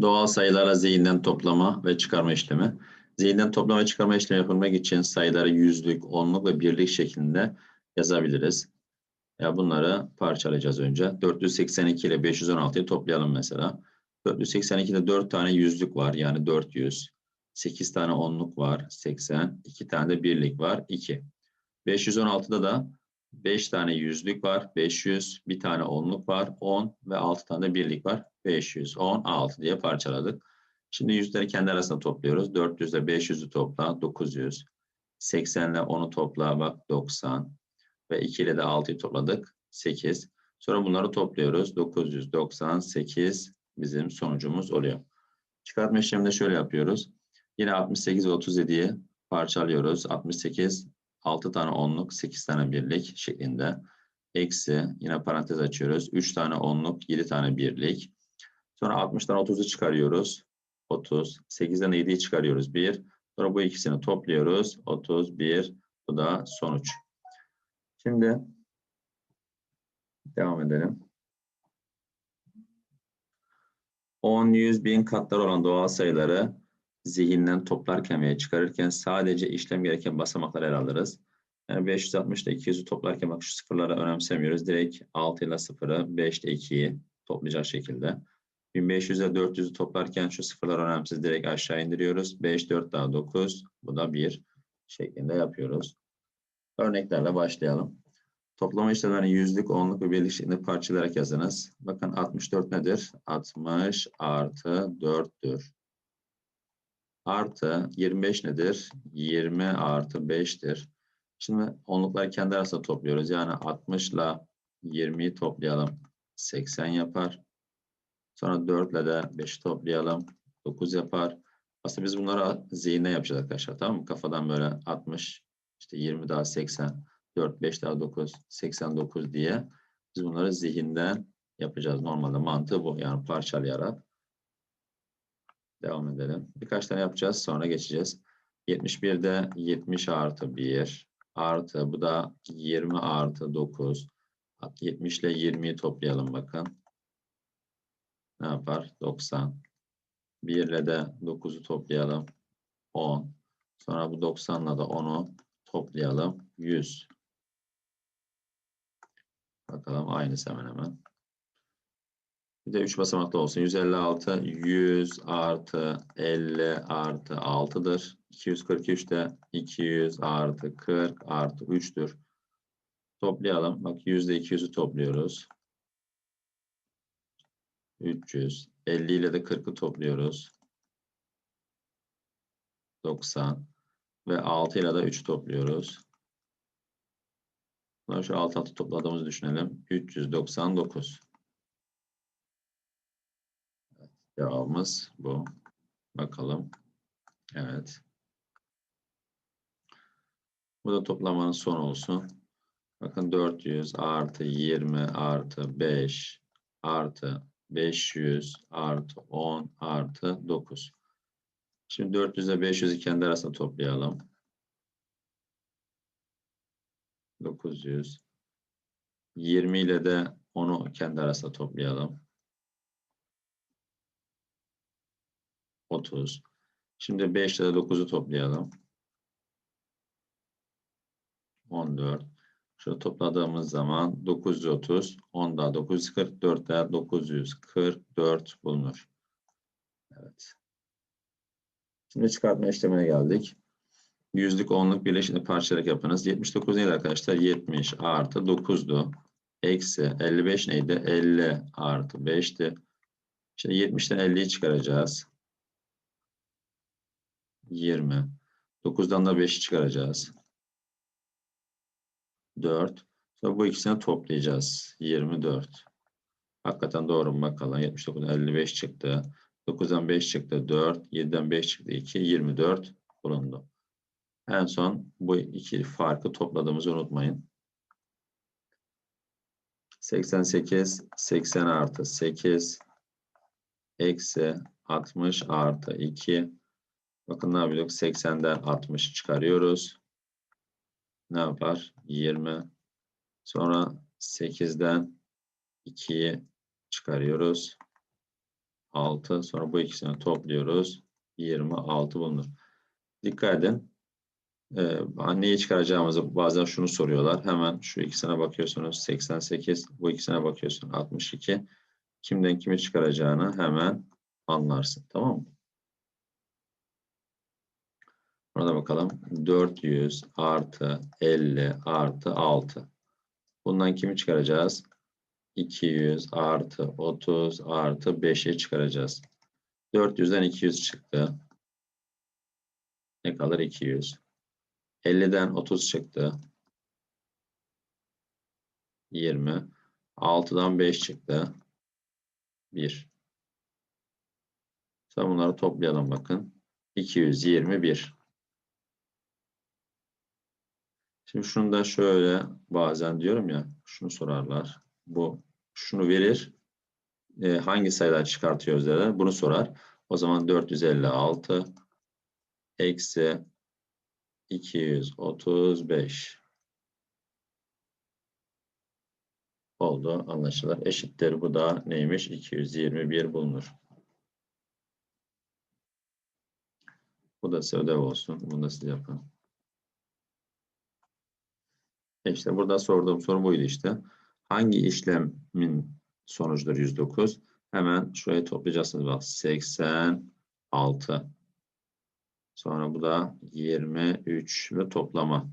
Doğal sayılara zihinden toplama ve çıkarma işlemi. Zihinden toplama ve çıkarma işlemi yapılmak için sayıları yüzlük, onluk ve birlik şeklinde yazabiliriz. Ya bunları parçalayacağız önce. 482 ile 516'yı toplayalım mesela. 482'de 4 tane yüzlük var yani 400. 8 tane onluk var 80. 2 tane de birlik var 2. 516'da da 5 tane yüzlük var 500. Bir tane onluk var 10 ve 6 tane de birlik var 516 diye parçaladık. Şimdi yüzleri kendi arasında topluyoruz. 400 ile 500'ü topla 900. 80 ile 10'u topla bak 90. Ve 2 ile de 6'yı topladık 8. Sonra bunları topluyoruz. 998 bizim sonucumuz oluyor. Çıkartma işleminde şöyle yapıyoruz. Yine 68 ve 37'yi parçalıyoruz. 68 6 tane onluk 8 tane birlik şeklinde. Eksi yine parantez açıyoruz. 3 tane onluk 7 tane birlik. Sonra 60'tan 30'u çıkarıyoruz. 30. 8'den 7'yi çıkarıyoruz. 1. Sonra bu ikisini topluyoruz. 31. Bu da sonuç. Şimdi devam edelim. 10, 100, 1000 katları olan doğal sayıları zihinden toplarken veya çıkarırken sadece işlem gereken basamakları ele alırız. Yani 560 ile 200'ü toplarken bak şu sıfırları önemsemiyoruz. Direkt 6 ile 0'ı, 5 ile 2'yi toplayacak şekilde. 1500 ile 400'ü toplarken şu sıfırlar önemsiz. Direkt aşağı indiriyoruz. 5, 4 daha 9. Bu da 1 şeklinde yapıyoruz. Örneklerle başlayalım. Toplama işlemlerini yüzlük, onluk ve birlik şeklinde parçalayarak yazınız. Bakın 64 nedir? 60 artı 4'tür. Artı 25 nedir? 20 artı 5'tir. Şimdi onlukları kendi arasında topluyoruz. Yani 60 ile 20'yi toplayalım. 80 yapar. Sonra 4 ile de 5'i toplayalım. 9 yapar. Aslında biz bunları zihinde yapacağız arkadaşlar. Tamam mı? Kafadan böyle 60, işte 20 daha 80, 4, 5 daha 9, 89 diye biz bunları zihinden yapacağız. Normalde mantığı bu. Yani parçalayarak. Devam edelim. Birkaç tane yapacağız. Sonra geçeceğiz. 71'de 70 artı 1 artı bu da 20 artı 9. 70 ile 20'yi toplayalım bakın. Ne yapar? 90. 1 ile de 9'u toplayalım. 10. Sonra bu 90 ile de 10'u toplayalım. 100. Bakalım aynısı hemen hemen. Bir de 3 basamaklı olsun. 156 100 artı 50 artı 6'dır. 243 de 200 artı 40 artı 3'tür. Toplayalım. Bak yüzde 200'ü topluyoruz. 300. 50 ile de 40'ı topluyoruz. 90. Ve 6 ile de 3 topluyoruz. Bunları şu alt altı topladığımızı düşünelim. 399. Evet, cevabımız bu. Bakalım. Evet. Bu da toplamanın son olsun. Bakın 400 artı 20 artı 5 artı 500 artı 10 artı 9. Şimdi 400 ile 500'ü kendi arasında toplayalım. 900. 20 ile de 10'u kendi arasında toplayalım. 30. Şimdi 5 ile de 9'u toplayalım. 14. Şöyle topladığımız zaman 930, 10 daha 944 daha 944 bulunur. Evet. Şimdi çıkartma işlemine geldik. Yüzlük, onluk birleşimini parçalayarak yapınız. 79 neydi arkadaşlar? 70 artı 9'du. Eksi 55 neydi? 50 artı 5'ti. Şimdi 70'ten 50'yi çıkaracağız. 20. 9'dan da 5'i çıkaracağız. 4. Sonra bu ikisini toplayacağız. 24. Hakikaten doğru mu bakalım. 79'dan 55 çıktı. 9'dan 5 çıktı. 4. 7'den 5 çıktı. 2. 24 bulundu. En son bu iki farkı topladığımızı unutmayın. 88, 80 artı 8, eksi 60 artı 2. Bakın ne yapıyorduk? 80'den 60 çıkarıyoruz. Ne yapar? 20. Sonra 8'den 2'yi çıkarıyoruz. 6. Sonra bu ikisini topluyoruz. 26 bulunur. Dikkat edin. Ee, neyi çıkaracağımızı bazen şunu soruyorlar. Hemen şu ikisine bakıyorsunuz. 88. Bu ikisine bakıyorsun. 62. Kimden kimi çıkaracağını hemen anlarsın. Tamam mı? Burada bakalım. 400 artı 50 artı 6. Bundan kimi çıkaracağız? 200 artı 30 artı 5'i çıkaracağız. 400'den 200 çıktı. Ne kalır? 200. 50'den 30 çıktı. 20. 6'dan 5 çıktı. 1. Sonra bunları toplayalım bakın. 221. Şimdi şunu da şöyle bazen diyorum ya şunu sorarlar. Bu şunu verir. E, hangi sayıdan çıkartıyoruz derler. Bunu sorar. O zaman 456 eksi 235 oldu anlaşılır. Eşittir. Bu da neymiş? 221 bulunur. Bu da size ödev olsun. Bunu da siz yapın. E İşte burada sorduğum soru buydu işte. Hangi işlemin sonucudur 109? Hemen şurayı toplayacaksınız. Bak 86. Sonra bu da 23 ve toplama.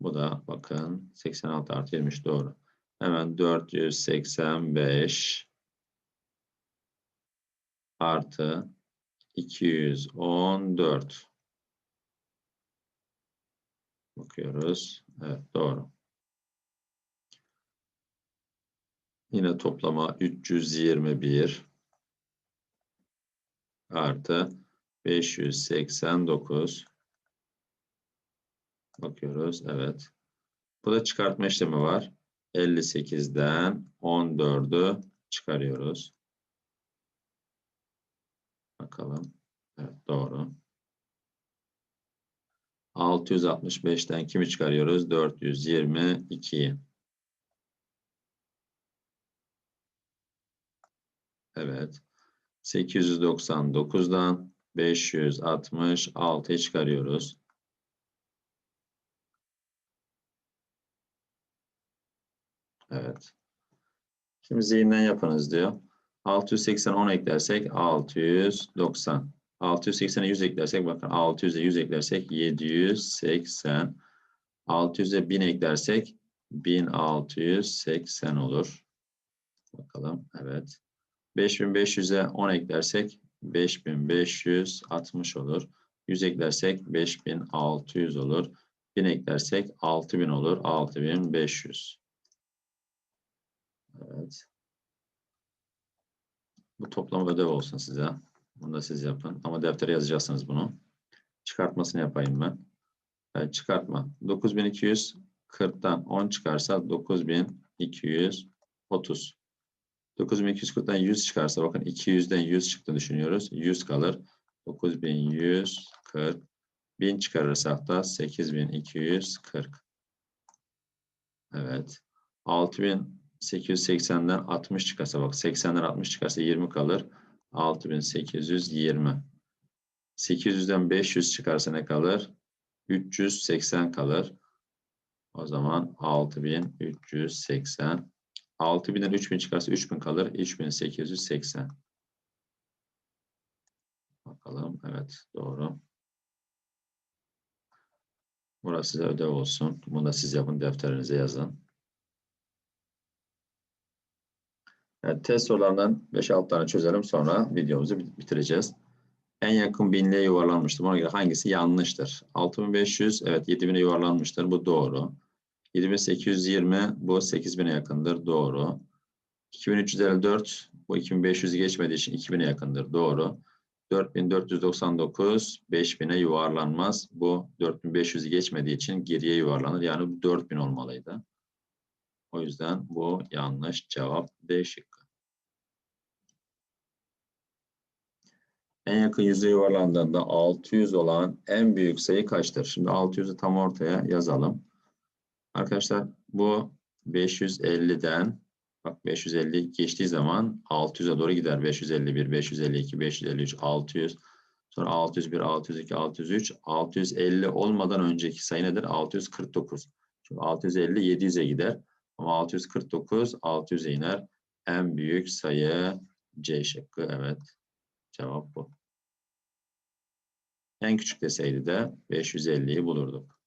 Bu da bakın 86 artı 23 doğru. Hemen 485 artı 214. Bakıyoruz. Evet doğru. Yine toplama 321 artı 589 bakıyoruz. Evet. Bu da çıkartma işlemi var. 58'den 14'ü çıkarıyoruz. Bakalım. Evet doğru. 665'ten kimi çıkarıyoruz? 422'yi. Evet. 899'dan 566'yı çıkarıyoruz. Evet. Şimdi zihinden yapınız diyor. 680 10 eklersek 690. 680'e 100 eklersek bakın 600'e 100 eklersek 780. 600'e 1000 eklersek 1680 olur. Bakalım. Evet. 5500'e 10 eklersek 5560 olur. 100 eklersek 5600 olur. 1000 eklersek 6000 olur. 6500. Evet. Bu toplam ödev olsun size. Bunu da siz yapın. Ama deftere yazacaksınız bunu. Çıkartmasını yapayım ben. Evet, çıkartma. 9240'tan 10 çıkarsa 9230. 9240'dan 100 çıkarsa bakın 200'den 100 çıktı düşünüyoruz. 100 kalır. 9140. 1000 çıkarırsak da 8240. Evet. 6880'den 60 çıkarsa bak 80'den 60 çıkarsa 20 kalır. 6820. 800'den 500 çıkarsa ne kalır? 380 kalır. O zaman 6380. 6000'den 3000 çıkarsa 3000 kalır. 3880. Bakalım. Evet. Doğru. Burası size ödev olsun. Bunu da siz yapın. Defterinize yazın. Evet, test sorularından 5-6 tane çözelim. Sonra videomuzu bitireceğiz. En yakın binliğe yuvarlanmıştır. Buna göre hangisi yanlıştır? 6500 evet 7000'e yuvarlanmıştır. Bu doğru. 7820 bu 8000'e yakındır. Doğru. 2354 bu 2500'ü geçmediği için 2000'e yakındır. Doğru. 4499 5000'e yuvarlanmaz. Bu 4500'ü geçmediği için geriye yuvarlanır. Yani bu 4000 olmalıydı. O yüzden bu yanlış cevap D şıkkı. En yakın yüzeye yuvarlandığında 600 olan en büyük sayı kaçtır? Şimdi 600'ü tam ortaya yazalım. Arkadaşlar bu 550'den Bak 550 geçtiği zaman 600'e doğru gider. 551, 552, 553, 600. Sonra 601, 602, 603. 650 olmadan önceki sayı nedir? 649. Çünkü 650 700'e gider. Ama 649 600'e iner. En büyük sayı C şıkkı. Evet. Cevap bu. En küçük deseydi de 550'yi bulurduk.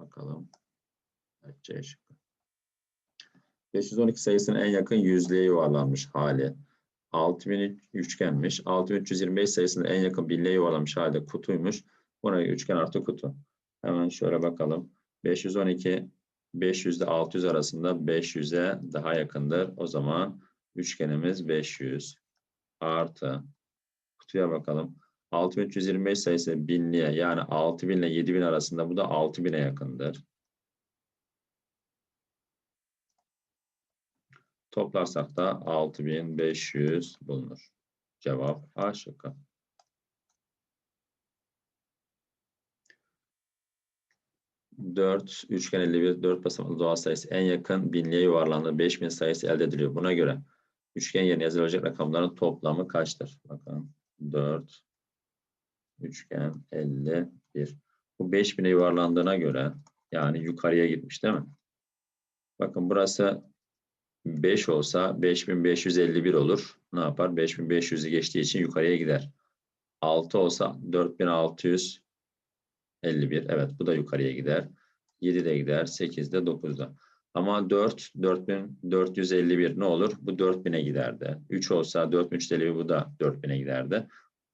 Bakalım. Evet, C şıkkı. 512 sayısının en yakın yüzlüğe yuvarlanmış hali. 6000 üçgenmiş. 6325 sayısının en yakın binliğe yuvarlanmış halde kutuymuş. Buna üçgen artı kutu. Hemen şöyle bakalım. 512 500 ile 600 arasında 500'e daha yakındır. O zaman üçgenimiz 500 artı kutuya bakalım. 6325 sayısı binliğe yani 6000 ile 7000 arasında bu da 6000'e yakındır. Toplarsak da 6500 bulunur. Cevap A şıkkı. Dört, üçgen 51, dört basamaklı doğal sayısı en yakın binliğe yuvarlandığı 5000 sayısı elde ediliyor. Buna göre üçgen yerine yazılacak rakamların toplamı kaçtır? Bakın 4, üçgen 51. Bu 5000'e yuvarlandığına göre yani yukarıya gitmiş değil mi? Bakın burası 5 olsa 5551 olur. Ne yapar? 5500'ü geçtiği için yukarıya gider. 6 olsa 4651. Evet bu da yukarıya gider. 7 de gider. 8 de 9 da. Ama 4 4451 ne olur? Bu 4000'e giderdi. 3 olsa 4351 bu da 4000'e giderdi.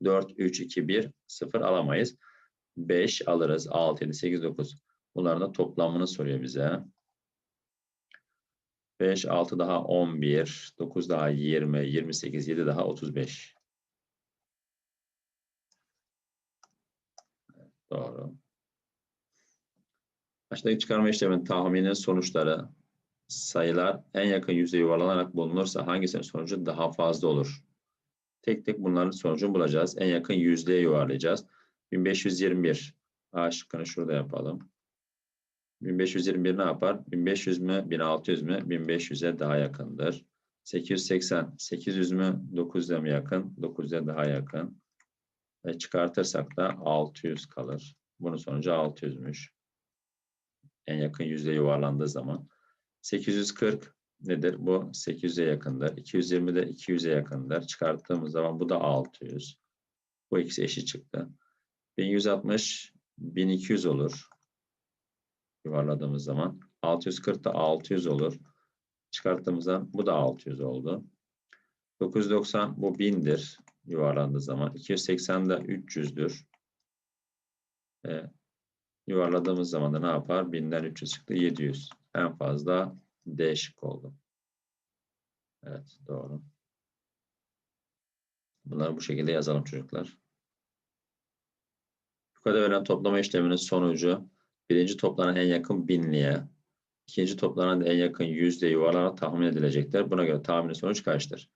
4, 3, 2, 1, 0 alamayız. 5 alırız. 6, 7, 8, 9. Bunların da toplamını soruyor bize. 5, 6 daha 11, 9 daha 20, 28, 7 daha 35. Doğru. Aşağıdaki çıkarma işleminin tahminin sonuçları sayılar en yakın yüzde yuvarlanarak bulunursa hangisinin sonucu daha fazla olur? Tek tek bunların sonucunu bulacağız. En yakın yüzdeye yuvarlayacağız. 1521. A şıkkını şurada yapalım. 1521 ne yapar? 1500 mü? 1600 mü? 1500'e daha yakındır. 880. 800 mü? 900'e mi yakın? 900'e daha yakın. Ve çıkartırsak da 600 kalır. Bunun sonucu 600'müş. En yakın yüzde yuvarlandığı zaman. 840 nedir? Bu 800'e yakındır. 220 de 200'e yakındır. Çıkarttığımız zaman bu da 600. Bu ikisi eşit çıktı. 1160 1200 olur. Yuvarladığımız zaman. 640 da 600 olur. Çıkarttığımızda bu da 600 oldu. 990 bu 1000'dir yuvarlandığı zaman. 280 de 300'dür. E, yuvarladığımız zaman da ne yapar? 1000'den 300 çıktı. 700. En fazla D şık oldu. Evet doğru. Bunları bu şekilde yazalım çocuklar. Yukarıda verilen toplama işleminin sonucu birinci toplanan en yakın binliğe, ikinci toplanan en yakın yüzde yuvarlanarak tahmin edilecekler. Buna göre tahminin sonuç kaçtır?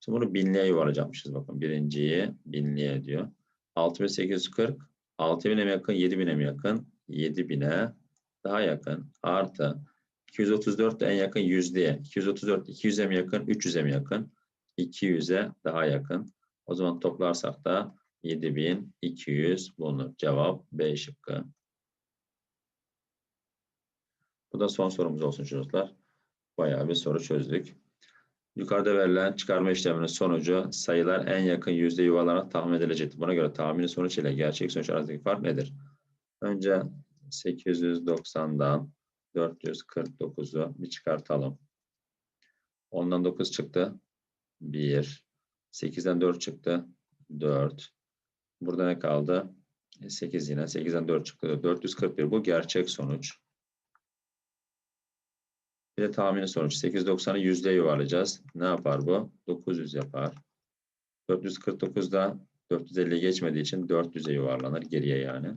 Şimdi bunu binliğe yuvarlayacakmışız. Bakın birinciyi binliğe diyor. 6840, 6000'e mi yakın, 7000'e mi yakın? 7000'e daha yakın. Artı 234 de en yakın yüzdeye. 234 200'e mi yakın, 300'e mi yakın? 200'e daha yakın. O zaman toplarsak da 7200 bulunur. Cevap B şıkkı. Bu da son sorumuz olsun çocuklar. Bayağı bir soru çözdük. Yukarıda verilen çıkarma işleminin sonucu sayılar en yakın yüzde yuvarlanarak tahmin edilecektir. Buna göre tahmini sonuç ile gerçek sonuç arasındaki fark nedir? Önce 890'dan 449'u bir çıkartalım. 10'dan 9 çıktı. 1. 8'den 4 çıktı. 4. Burada ne kaldı? 8 yine. 8'den 4 çıktı. 441. Bu gerçek sonuç. Bir de tahmini sonuç. 890'ı yüzdeye yuvarlayacağız. Ne yapar bu? 900 yapar. 449'da 450 geçmediği için 400'e yuvarlanır. Geriye yani.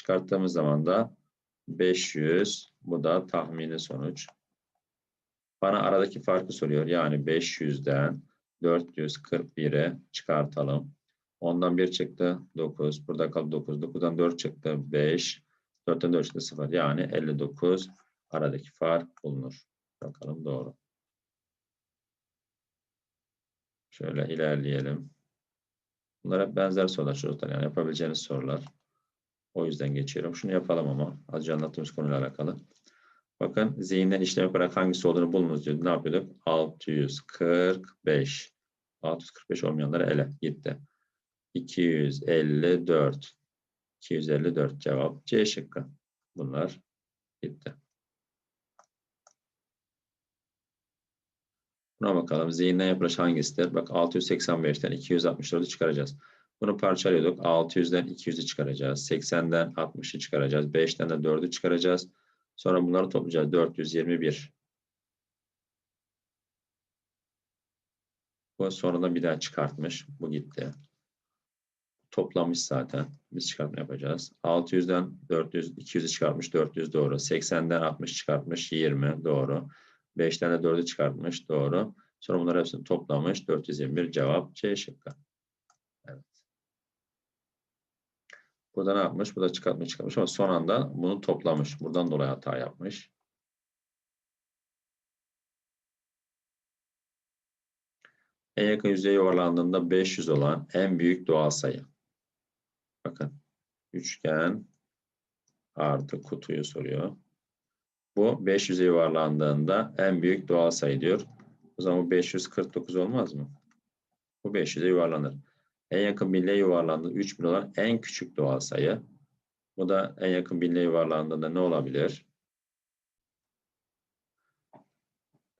Çıkarttığımız zaman da 500. Bu da tahmini sonuç. Bana aradaki farkı soruyor. Yani 500'den 441'e çıkartalım. Ondan 1 çıktı 9. Burada kaldı 9. 9'dan 4 çıktı 5. 4'ten 4 çıktı 0. Yani 59 aradaki fark bulunur. Bakalım doğru. Şöyle ilerleyelim. Bunlar hep benzer sorular çocuklar. Yani yapabileceğiniz sorular. O yüzden geçiyorum. Şunu yapalım ama. Azıcık anlattığımız konuyla alakalı. Bakın zihinden işlem yaparak hangisi olduğunu bulunuz diyor. Ne yapıyorduk? 645. 645 olmayanları ele gitti. 254. 254 cevap C şıkkı. Bunlar gitti. Buna bakalım. Zihinden yapılış hangisidir? Bak 685'ten 264'ü çıkaracağız. Bunu parçalıyorduk. 600'den 200'ü çıkaracağız. 80'den 60'ı çıkaracağız. 5'ten de 4'ü çıkaracağız. Sonra bunları toplayacağız. 421. Bu sonradan bir daha çıkartmış. Bu gitti. Toplamış zaten. Biz çıkartma yapacağız. 600'den 400, 200'ü çıkartmış. 400 doğru. 80'den 60 çıkartmış. 20 doğru. 5'ten de 4'ü çıkartmış. Doğru. Sonra bunları hepsini toplamış. 421 cevap C şıkkı. Burada ne yapmış? Burada çıkartmış çıkartmış ama son anda bunu toplamış. Buradan dolayı hata yapmış. En yakın yüzeye yuvarlandığında 500 olan en büyük doğal sayı. Bakın. Üçgen artı kutuyu soruyor. Bu 500'e yuvarlandığında en büyük doğal sayı diyor. O zaman bu 549 olmaz mı? Bu 500'e yuvarlanır. En yakın birliğe yuvarlandığı 3000 olan en küçük doğal sayı. Bu da en yakın birliğe yuvarlandığında ne olabilir?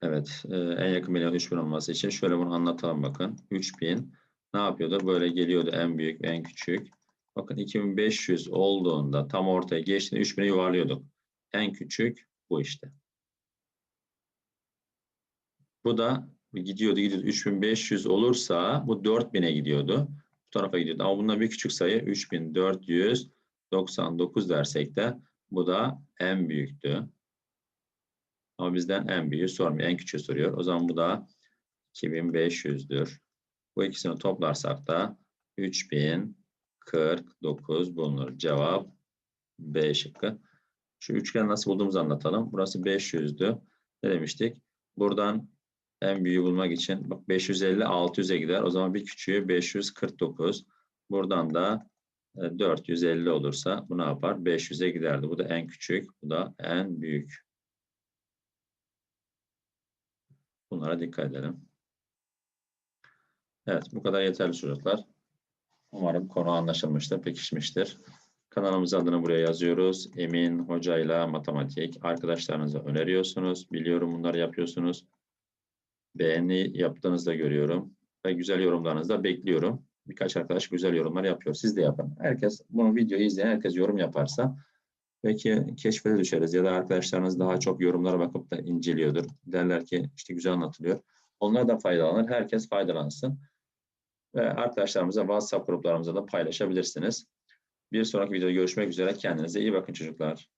Evet, e, en yakın birliğin 3000 olması için şöyle bunu anlatalım bakın. 3000 ne yapıyordu? Böyle geliyordu en büyük en küçük. Bakın 2500 olduğunda tam ortaya geçtiğinde 3000'e yuvarlıyorduk. En küçük bu işte. Bu da gidiyordu gidiyordu 3500 olursa bu 4000'e gidiyordu. Bu tarafa gidiyordu. Ama bundan bir küçük sayı 3499 dersek de bu da en büyüktü. Ama bizden en büyüğü sormuyor. En küçüğü soruyor. O zaman bu da 2500'dür. Bu ikisini toplarsak da 3049 bulunur. Cevap B şıkkı. Şu üçgeni nasıl bulduğumuzu anlatalım. Burası 500'dü. Ne demiştik? Buradan en büyüğü bulmak için bak 550 600'e gider. O zaman bir küçüğü 549. Buradan da 450 e, olursa bu ne yapar? 500'e giderdi. Bu da en küçük. Bu da en büyük. Bunlara dikkat edelim. Evet bu kadar yeterli çocuklar. Umarım konu anlaşılmıştır, pekişmiştir. Kanalımız adını buraya yazıyoruz. Emin hocayla matematik arkadaşlarınıza öneriyorsunuz. Biliyorum bunları yapıyorsunuz. Beğeni yaptığınızda görüyorum. Ve güzel yorumlarınızı da bekliyorum. Birkaç arkadaş güzel yorumlar yapıyor. Siz de yapın. Herkes bunu videoyu izleyen herkes yorum yaparsa belki keşfete düşeriz ya da arkadaşlarınız daha çok yorumlara bakıp da inceliyordur. Derler ki işte güzel anlatılıyor. Onlar da faydalanır. Herkes faydalansın. Ve arkadaşlarımıza WhatsApp gruplarımıza da paylaşabilirsiniz. Bir sonraki videoda görüşmek üzere. Kendinize iyi bakın çocuklar.